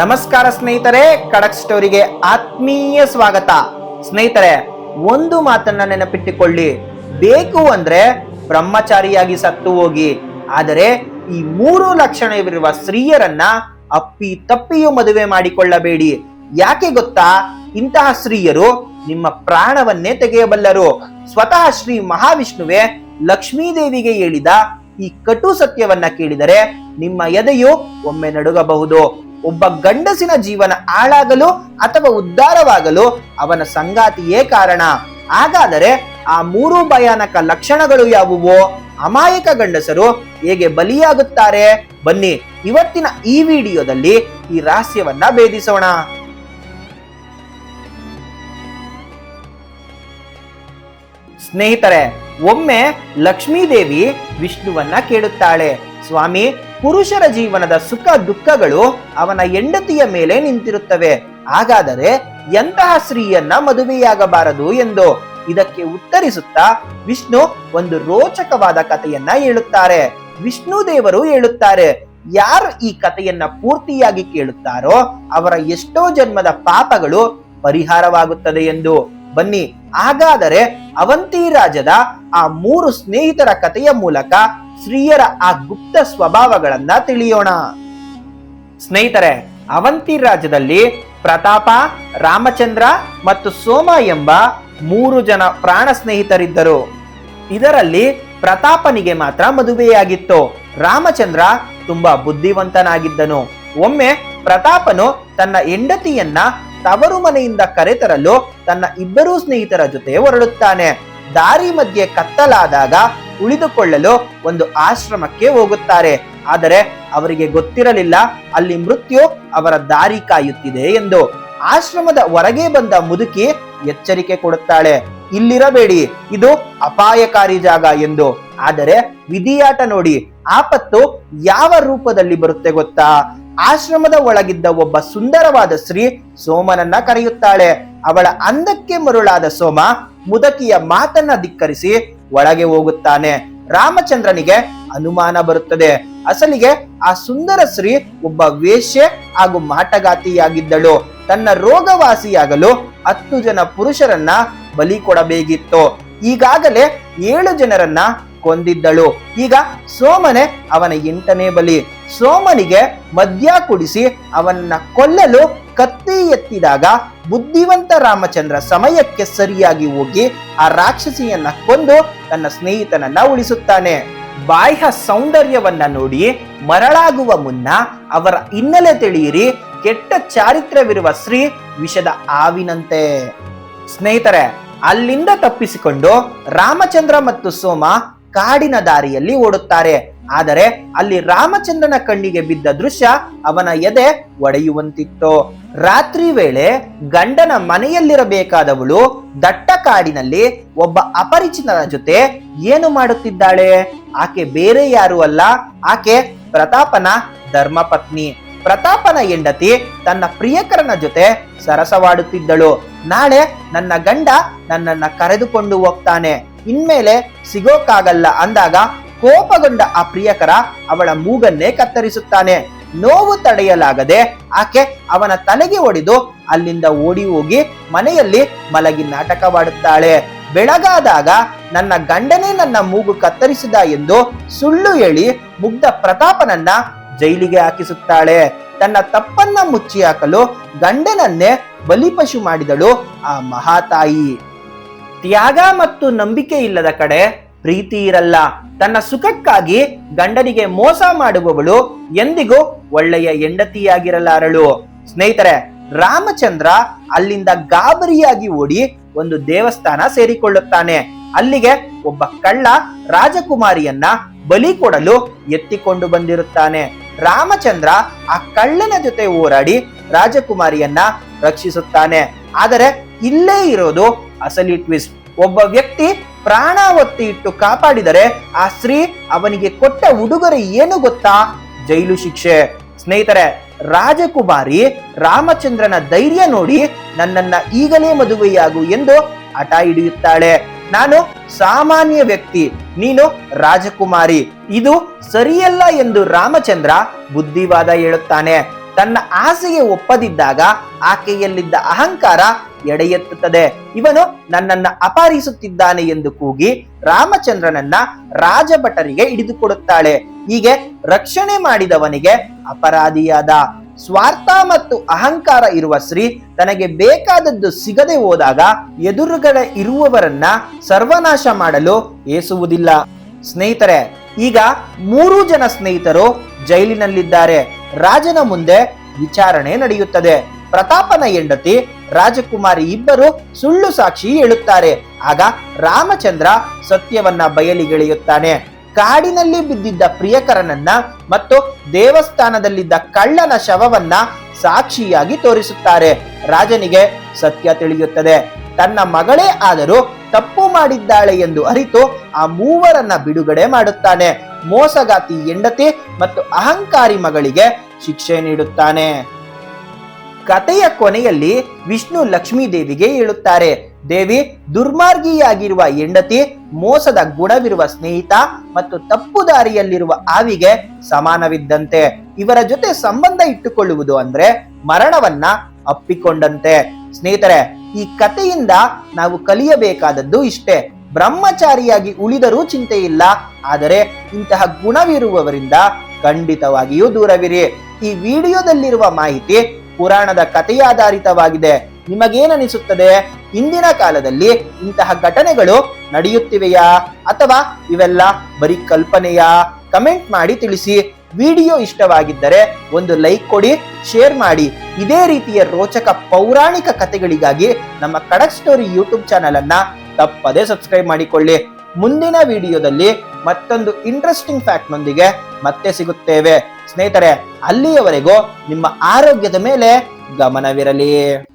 ನಮಸ್ಕಾರ ಸ್ನೇಹಿತರೆ, ಕಡಕ್ ಸ್ಟೋರಿಗೆ ಆತ್ಮೀಯ ಸ್ವಾಗತ. ಸ್ನೇಹಿತರೆ, ಒಂದು ಮಾತನ್ನ ನೆನಪಿಟ್ಟುಕೊಳ್ಳಿ. ಬೇಕು ಅಂದ್ರೆ ಬ್ರಹ್ಮಚಾರಿಯಾಗಿ ಸತ್ತು ಹೋಗಿ, ಆದರೆ ಈ ಮೂರು ಲಕ್ಷಣವಿರುವ ಸ್ತ್ರೀಯರನ್ನ ಅಪ್ಪಿ ತಪ್ಪಿಯೂ ಮದುವೆ ಮಾಡಿಕೊಳ್ಳಬೇಡಿ. ಯಾಕೆ ಗೊತ್ತಾ? ಇಂತಹ ಸ್ತ್ರೀಯರು ನಿಮ್ಮ ಪ್ರಾಣವನ್ನೇ ತೆಗೆಯಬಲ್ಲರು. ಸ್ವತಃ ಶ್ರೀ ಮಹಾವಿಷ್ಣುವೆ ಲಕ್ಷ್ಮೀದೇವಿಗೆ ಹೇಳಿದ ಈ ಕಟು ಸತ್ಯವನ್ನ ಕೇಳಿದರೆ ನಿಮ್ಮ ಎದೆಯು ಒಮ್ಮೆ ನಡುಗಬಹುದು. ಒಬ್ಬ ಗಂಡಸಿನ ಜೀವನ ಹಾಳಾಗಲು ಅಥವಾ ಉದ್ಧಾರವಾಗಲು ಅವನ ಸಂಗಾತಿಯೇ ಕಾರಣ. ಹಾಗಾದರೆ ಆ ಮೂರು ಭಯಾನಕ ಲಕ್ಷಣಗಳು ಯಾವುವು? ಅಮಾಯಕ ಗಂಡಸರು ಹೇಗೆ ಬಲಿಯಾಗುತ್ತಾರೆ? ಬನ್ನಿ ಇವತ್ತಿನ ಈ ವಿಡಿಯೋದಲ್ಲಿ ಈ ರಹಸ್ಯವನ್ನ ಭೇದಿಸೋಣ. ಸ್ನೇಹಿತರೆ, ಒಮ್ಮೆ ಲಕ್ಷ್ಮೀದೇವಿ ವಿಷ್ಣುವನ್ನ ಕೇಳುತ್ತಾಳೆ. ಸ್ವಾಮಿ ಪುರುಷರ ಜೀವನದ ಸುಖ ದುಃಖಗಳು ಅವನ ಹೆಂಡತಿಯ ಮೇಲೆ ನಿಂತಿರುತ್ತವೆ. ಹಾಗಾದರೆ ಎಂತಹ ಸ್ತ್ರೀಯನ್ನ ಮದುವೆಯಾಗಬಾರದು ಎಂದು ಇದಕ್ಕೆ ಉತ್ತರಿಸುತ್ತಾ ವಿಷ್ಣು ಒಂದು ರೋಚಕವಾದ ಕಥೆಯನ್ನ ಹೇಳುತ್ತಾರೆ. ವಿಷ್ಣು ದೇವರು ಹೇಳುತ್ತಾರೆ, ಯಾರು ಈ ಕಥೆಯನ್ನ ಪೂರ್ತಿಯಾಗಿ ಕೇಳುತ್ತಾರೋ ಅವರ ಎಷ್ಟೋ ಜನ್ಮದ ಪಾಪಗಳು ಪರಿಹಾರವಾಗುತ್ತದೆ ಎಂದು. ಬನ್ನಿ. ಹಾಗಾದರೆ ಅವಂತಿ ರಾಜದ ಆ ಮೂರು ಸ್ನೇಹಿತರ ಕಥೆಯ ಮೂಲಕ ಸ್ತ್ರೀಯರ ಆ ಗುಪ್ತ ಸ್ವಭಾವಗಳನ್ನ ತಿಳಿಯೋಣ. ಸ್ನೇಹಿತರೆ, ಅವಂತಿ ರಾಜ್ಯದಲ್ಲಿ ಪ್ರತಾಪ, ರಾಮಚಂದ್ರ ಮತ್ತು ಸೋಮ ಎಂಬ ಮೂರು ಜನ ಪ್ರಾಣ ಸ್ನೇಹಿತರಿದ್ದರು. ಇದರಲ್ಲಿ ಪ್ರತಾಪನಿಗೆ ಮಾತ್ರ ಮದುವೆಯಾಗಿತ್ತು. ರಾಮಚಂದ್ರ ತುಂಬಾ ಬುದ್ಧಿವಂತನಾಗಿದ್ದನು. ಒಮ್ಮೆ ಪ್ರತಾಪನು ತನ್ನ ಹೆಂಡತಿಯನ್ನ ತವರು ಮನೆಯಿಂದ ಕರೆತರಲು ತನ್ನ ಇಬ್ಬರೂ ಸ್ನೇಹಿತರ ಜೊತೆ ಹೊರಡುತ್ತಾನೆ. ದಾರಿ ಮಧ್ಯೆ ಕತ್ತಲಾದಾಗ ಉಳಿದುಕೊಳ್ಳಲು ಒಂದು ಆಶ್ರಮಕ್ಕೆ ಹೋಗುತ್ತಾರೆ. ಆದರೆ ಅವರಿಗೆ ಗೊತ್ತಿರಲಿಲ್ಲ, ಅಲ್ಲಿ ಮೃತ್ಯು ಅವರ ದಾರಿ ಕಾಯುತ್ತಿದೆ ಎಂದು. ಆಶ್ರಮದ ಹೊರಗೆ ಬಂದ ಮುದುಕಿ ಎಚ್ಚರಿಕೆ ಕೊಡುತ್ತಾಳೆ, ಇಲ್ಲಿರಬೇಡಿ, ಇದು ಅಪಾಯಕಾರಿ ಜಾಗ ಎಂದು. ಆದರೆ ವಿಧಿಯಾಟ ನೋಡಿ, ಆಪತ್ತು ಯಾವ ರೂಪದಲ್ಲಿ ಬರುತ್ತೆ ಗೊತ್ತಾ? ಆಶ್ರಮದ ಒಳಗಿದ್ದ ಒಬ್ಬ ಸುಂದರವಾದ ಸ್ತ್ರೀ ಸೋಮನನ್ನ ಕರೆಯುತ್ತಾಳೆ. ಅವಳ ಅಂದಕ್ಕೆ ಮರುಳಾದ ಸೋಮ ಮುದಕಿಯ ಮಾತನ್ನ ಧಿಕ್ಕರಿಸಿ ಒಳಗೆ ಹೋಗುತ್ತಾನೆ. ರಾಮಚಂದ್ರನಿಗೆ ಅನುಮಾನ ಬರುತ್ತದೆ. ಅಸಲಿಗೆ ಆ ಸುಂದರ ಸ್ತ್ರೀ ಒಬ್ಬ ವೇಶ್ಯೆ ಹಾಗೂ ಮಾಟಗಾತಿಯಾಗಿದ್ದಳು. ತನ್ನ ರೋಗವಾಸಿಯಾಗಲು ಹತ್ತು ಜನ ಪುರುಷರನ್ನ ಬಲಿ ಕೊಡಬೇಕಿತ್ತು. ಈಗಾಗಲೇ ಏಳು ಜನರನ್ನ ಕೊಂದಿದ್ದಳು. ಈಗ ಸೋಮನೆ ಅವನ ಎಂಟನೇ ಬಲಿ. ಸೋಮನಿಗೆ ಮದ್ಯ ಕುಡಿಸಿ ಅವನನ್ನ ಕೊಲ್ಲಲು ಕತ್ತಿ ಎತ್ತಿದಾಗ ಬುದ್ಧಿವಂತ ರಾಮಚಂದ್ರ ಸಮಯಕ್ಕೆ ಸರಿಯಾಗಿ ಹೋಗಿ ಆ ರಾಕ್ಷಸಿಯನ್ನ ಕೊಂದು ತನ್ನ ಸ್ನೇಹಿತನನ್ನ ಉಳಿಸುತ್ತಾನೆ. ಬಾಹ್ಯ ಸೌಂದರ್ಯವನ್ನ ನೋಡಿ ಮರಳಾಗುವ ಮುನ್ನ ಅವರ ಹಿನ್ನೆಲೆ ತಿಳಿಯಿರಿ, ಕೆಟ್ಟ ಚಾರಿತ್ರ್ಯವಿರುವ ಶ್ರೀ ವಿಷದ ಆವಿನಂತೆ. ಸ್ನೇಹಿತರೆ, ಅಲ್ಲಿಂದ ತಪ್ಪಿಸಿಕೊಂಡು ರಾಮಚಂದ್ರ ಮತ್ತು ಸೋಮ ಕಾಡಿನ ದಾರಿಯಲ್ಲಿ ಓಡುತ್ತಾರೆ. ಆದರೆ ಅಲ್ಲಿ ರಾಮಚಂದ್ರನ ಕಣ್ಣಿಗೆ ಬಿದ್ದ ದೃಶ್ಯ ಅವನ ಎದೆ ಒಡೆಯುವಂತಿತ್ತು. ರಾತ್ರಿ ವೇಳೆ ಗಂಡನ ಮನೆಯಲ್ಲಿರಬೇಕಾದವಳು ದಟ್ಟ ಕಾಡಿನಲ್ಲಿ ಒಬ್ಬ ಅಪರಿಚಿತನ ಜೊತೆ ಏನು ಮಾಡುತ್ತಿದ್ದಾಳೆ? ಆಕೆ ಬೇರೆ ಯಾರು ಅಲ್ಲ, ಆಕೆ ಪ್ರತಾಪನ ಧರ್ಮಪತ್ನಿ. ಪ್ರತಾಪನ ಹೆಂಡತಿ ತನ್ನ ಪ್ರಿಯಕರನ ಜೊತೆ ಸರಸವಾಡುತ್ತಿದ್ದಳು. ನಾಳೆ ನನ್ನ ಗಂಡ ನನ್ನನ್ನ ಕರೆದುಕೊಂಡು ಹೋಗ್ತಾನೆ. ಇನ್ಮೇಲೆ ಸಿಗೋಕ್ಕಾಗಲ್ಲ ಅಂದಾಗ ಕೋಪಗೊಂಡ ಆ ಪ್ರಿಯಕರ ಅವಳ ಮೂಗನ್ನೇ ಕತ್ತರಿಸುತ್ತಾನೆ. ನೋವು ತಡೆಯಲಾಗದೆ ಆಕೆ ಅವನ ತಲೆಗೆ ಒಡೆದು ಅಲ್ಲಿಂದ ಓಡಿ ಹೋಗಿ ಮನೆಯಲ್ಲಿ ಮಲಗಿ ನಾಟಕವಾಡುತ್ತಾಳೆ. ಬೆಳಗಾದಾಗ ನನ್ನ ಗಂಡನೇ ನನ್ನ ಮೂಗು ಕತ್ತರಿಸಿದ ಎಂದು ಸುಳ್ಳು ಹೇಳಿ ಮುಗ್ಧ ಪ್ರತಾಪನನ್ನ ಜೈಲಿಗೆ ಹಾಕಿಸುತ್ತಾಳೆ. ತನ್ನ ತಪ್ಪನ್ನ ಮುಚ್ಚಿ ಹಾಕಲು ಗಂಡನನ್ನೇ ಬಲಿಪಶು ಮಾಡಿದಳು ಆ ಮಹಾತಾಯಿ. ತ್ಯಾಗ ಮತ್ತು ನಂಬಿಕೆ ಇಲ್ಲದ ಕಡೆ ಪ್ರೀತಿ ಇರಲ್ಲ. ತನ್ನ ಸುಖಕ್ಕಾಗಿ ಗಂಡನಿಗೆ ಮೋಸ ಮಾಡುವವಳು ಎಂದಿಗೂ ಒಳ್ಳೆಯ ಹೆಂಡತಿಯಾಗಿರಲಾರಳು. ಸ್ನೇಹಿತರೆ, ರಾಮಚಂದ್ರ ಅಲ್ಲಿಂದ ಗಾಬರಿಯಾಗಿ ಓಡಿ ಒಂದು ದೇವಸ್ಥಾನ ಸೇರಿಕೊಳ್ಳುತ್ತಾನೆ. ಅಲ್ಲಿಗೆ ಒಬ್ಬ ಕಳ್ಳ ರಾಜಕುಮಾರಿಯನ್ನ ಬಲಿ ಕೊಡಲು ಎತ್ತಿಕೊಂಡು ಬಂದಿರುತ್ತಾನೆ. ರಾಮಚಂದ್ರ ಆ ಕಳ್ಳನ ಜೊತೆ ಹೋರಾಡಿ ರಾಜಕುಮಾರಿಯನ್ನ ರಕ್ಷಿಸುತ್ತಾನೆ. ಆದರೆ ಇಲ್ಲೇ ಇರೋದು ಅಸಲಿ ಟ್ವಿಸ್ಟ್ ಒಬ್ಬ ವ್ಯಕ್ತಿ ಪ್ರಾಣ ಒತ್ತಿ ಇಟ್ಟು ಕಾಪಾಡಿದರೆ ಆ ಸ್ತ್ರೀ ಅವನಿಗೆ ಕೊಟ್ಟ ಉಡುಗೊರೆ ಏನು ಗೊತ್ತಾ? ಜೈಲು ಶಿಕ್ಷೆ. ಸ್ನೇಹಿತರೆ, ರಾಜಕುಮಾರಿ ರಾಮಚಂದ್ರನ ಧೈರ್ಯ ನೋಡಿ ನನ್ನನ್ನ ಈಗಲೇ ಮದುವೆಯಾಗು ಎಂದು ಹಠ ಹಿಡಿಯುತ್ತಾಳೆ. ನಾನು ಸಾಮಾನ್ಯ ವ್ಯಕ್ತಿ, ನೀನು ರಾಜಕುಮಾರಿ. ಇದು ಸರಿಯಲ್ಲ ಎಂದು ರಾಮಚಂದ್ರ ಬುದ್ಧಿವಾದ ಹೇಳುತ್ತಾನೆ. ತನ್ನ ಆಸೆಗೆ ಒಪ್ಪದಿದ್ದಾಗ ಆಕೆಯಲ್ಲಿದ್ದ ಅಹಂಕಾರ ಎಡೆ ಎತ್ತುತ್ತದೆ ಇವನು ನನ್ನನ್ನ ಅಪಹರಿಸುತ್ತಿದ್ದಾನೆ ಎಂದು ಕೂಗಿ ರಾಮಚಂದ್ರನನ್ನ ರಾಜಭಟರಿಗೆ ಹಿಡಿದುಕೊಡುತ್ತಾಳೆ. ಹೀಗೆ ರಕ್ಷಣೆ ಮಾಡಿದವನಿಗೆ ಅಪರಾಧಿಯಾದ ಸ್ವಾರ್ಥ ಮತ್ತು ಅಹಂಕಾರ ಇರುವ ಶ್ರೀ ತನಗೆ ಬೇಕಾದದ್ದು ಸಿಗದೆ ಹೋದಾಗ ಎದುರುಗಡೆ ಇರುವವರನ್ನ ಸರ್ವನಾಶ ಮಾಡಲು ಏಸುವುದಿಲ್ಲ. ಸ್ನೇಹಿತರೆ, ಈಗ ಮೂರು ಜನ ಸ್ನೇಹಿತರು ಜೈಲಿನಲ್ಲಿದ್ದಾರೆ. ರಾಜನ ಮುಂದೆ ವಿಚಾರಣೆ ನಡೆಯುತ್ತದೆ. ಪ್ರತಾಪನ ಹೆಂಡತಿ ರಾಜಕುಮಾರಿ ಇಬ್ಬರು ಸುಳ್ಳು ಸಾಕ್ಷಿ ಹೇಳುತ್ತಾರೆ. ಆಗ ರಾಮಚಂದ್ರ ಸತ್ಯವನ್ನ ಬಯಲಿಗೆಳೆಯುತ್ತಾನೆ. ಕಾಡಿನಲ್ಲಿ ಬಿದ್ದಿದ್ದ ಪ್ರಿಯಕರನನ್ನ ಮತ್ತು ದೇವಸ್ಥಾನದಲ್ಲಿದ್ದ ಕಳ್ಳನ ಶವವನ್ನ ಸಾಕ್ಷಿಯಾಗಿ ತೋರಿಸುತ್ತಾರೆ. ರಾಜನಿಗೆ ಸತ್ಯ ತಿಳಿಯುತ್ತದೆ. ತನ್ನ ಮಗಳೇ ಆದರೂ ತಪ್ಪು ಮಾಡಿದ್ದಾಳೆ ಎಂದು ಅರಿತು ಆ ಮೂವರನ್ನ ಬಿಡುಗಡೆ ಮಾಡುತ್ತಾನೆ. ಮೋಸಗಾತಿ ಹೆಂಡತಿ ಮತ್ತು ಅಹಂಕಾರಿ ಮಗಳಿಗೆ ಶಿಕ್ಷೆ ನೀಡುತ್ತಾನೆ. ಕಥೆಯ ಕೊನೆಯಲ್ಲಿ ವಿಷ್ಣು ಲಕ್ಷ್ಮೀ ದೇವಿಗೆ ಹೇಳುತ್ತಾರೆ, ದೇವಿ, ದುರ್ಮಾರ್ಗಿಯಾಗಿರುವ ಹೆಂಡತಿ, ಮೋಸದ ಗುಣವಿರುವ ಸ್ನೇಹಿತ ಮತ್ತು ತಪ್ಪು ದಾರಿಯಲ್ಲಿರುವ ಆವಿಗೆ ಸಮಾನವಿದ್ದಂತೆ. ಇವರ ಜೊತೆ ಸಂಬಂಧ ಇಟ್ಟುಕೊಳ್ಳುವುದು ಅಂದ್ರೆ ಮರಣವನ್ನ ಅಪ್ಪಿಕೊಂಡಂತೆ. ಸ್ನೇಹಿತರೆ, ಈ ಕಥೆಯಿಂದ ನಾವು ಕಲಿಯಬೇಕಾದದ್ದು ಇಷ್ಟೇ. ಬ್ರಹ್ಮಚಾರಿಯಾಗಿ ಉಳಿದರೂ ಚಿಂತೆ ಇಲ್ಲ, ಆದರೆ ಇಂತಹ ಗುಣವಿರುವವರಿಂದ ಖಂಡಿತವಾಗಿಯೂ ದೂರವಿರಿ. ಈ ವಿಡಿಯೋದಲ್ಲಿರುವ ಮಾಹಿತಿ ಪುರಾಣದ ಕಥೆಯಾಧಾರಿತವಾಗಿದೆ. ನಿಮಗೇನನಿಸುತ್ತದೆ? ಇಂದಿನ ಕಾಲದಲ್ಲಿ ಇಂತಹ ಘಟನೆಗಳು ನಡೆಯುತ್ತಿವೆಯಾ? ಅಥವಾ ಇವೆಲ್ಲ ಬರೀ ಕಲ್ಪನೆಯಾ? ಕಮೆಂಟ್ ಮಾಡಿ ತಿಳಿಸಿ. ವಿಡಿಯೋ ಇಷ್ಟವಾಗಿದ್ದರೆ ಒಂದು ಲೈಕ್ ಕೊಡಿ, ಶೇರ್ ಮಾಡಿ. ಇದೇ ರೀತಿಯ ರೋಚಕ ಪೌರಾಣಿಕ ಕಥೆಗಳಿಗಾಗಿ ನಮ್ಮ ಕಡಕ್ ಸ್ಟೋರಿ ಯೂಟ್ಯೂಬ್ ಚಾನೆಲ್ ಅನ್ನ ತಪ್ಪದೇ ಸಬ್ಸ್ಕ್ರೈಬ್ ಮಾಡಿಕೊಳ್ಳಿ. ಮುಂದಿನ ವಿಡಿಯೋದಲ್ಲಿ ಮತ್ತೊಂದು ಇಂಟ್ರೆಸ್ಟಿಂಗ್ ಫ್ಯಾಕ್ಟ್ ನೊಂದಿಗೆ ಮತ್ತೆ ಸಿಗುತ್ತೇವೆ. ಸ್ನೇಹಿತರೆ ಅಲ್ಲಿಯವರೆಗೂ ನಿಮ್ಮ ಆರೋಗ್ಯದ ಮೇಲೆ ಗಮನವಿರಲಿ.